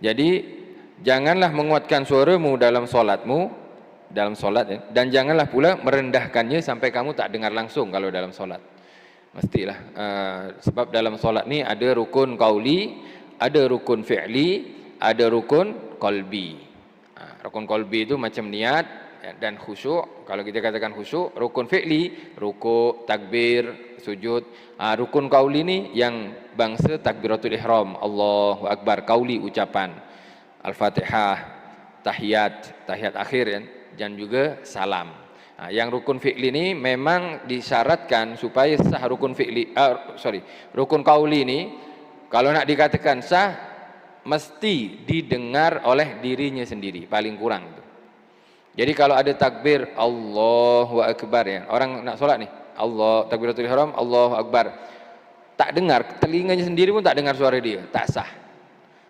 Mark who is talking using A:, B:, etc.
A: Jadi janganlah menguatkan suaramu dalam solatmu dalam solat ya. dan janganlah pula merendahkannya sampai kamu tak dengar langsung kalau dalam solat. Mestilah uh, sebab dalam solat ni ada rukun qauli, ada rukun fi'li, ada rukun qalbi. Uh, rukun qalbi itu macam niat dan khusyuk. Kalau kita katakan khusyuk, rukun fi'li, rukuk, takbir, sujud. Uh, rukun qauli ni yang bangsa takbiratul ihram Allahu akbar kauli ucapan al-fatihah tahiyat tahiyat akhir ya, dan juga salam ha, yang rukun fi'li ini memang disyaratkan supaya sah rukun fi'li uh, sorry rukun kauli ini kalau nak dikatakan sah mesti didengar oleh dirinya sendiri paling kurang jadi kalau ada takbir Allahu akbar ya. Orang nak solat nih Allah takbiratul ihram Allahu akbar. Tak dengar telinganya sendiri pun tak dengar suara dia. Tak sah